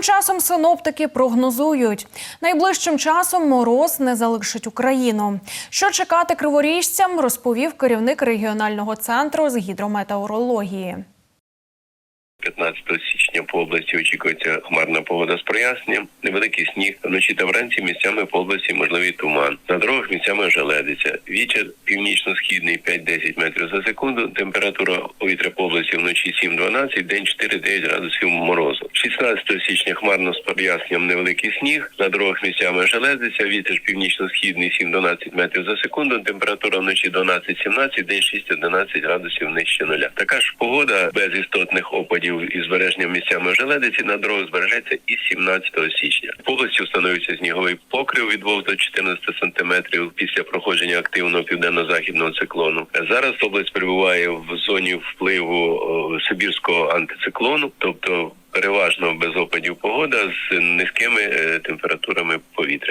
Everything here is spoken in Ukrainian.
Часом синоптики прогнозують, найближчим часом мороз не залишить Україну. Що чекати криворіжцям, розповів керівник регіонального центру з гідрометеорології. 15 січня по області очікується хмарна погода з проясненням, невеликий сніг. Вночі та вранці місцями по області можливий туман. На дорогах місцями желедиться. Вітер північно-східний 5-10 метрів за секунду. Температура повітря по області вночі 7-12, день 4-9 градусів морозу. 16 січня хмарно з проясненням невеликий сніг. На дорогах місцями желедиться. Вітер північно-східний 7-12 метрів за секунду. Температура вночі 12-17, день 6-11 градусів нижче нуля. Така ж погода без істотних опадів із збереженням місцями желедиці на дорогах збережеться і 17 січня. Області встановиться сніговий покрив від 2 до 14 сантиметрів після проходження активного південно-західного циклону. Зараз область перебуває в зоні впливу сибірського антициклону, тобто переважно без опадів погода з низькими е, температурами повітря.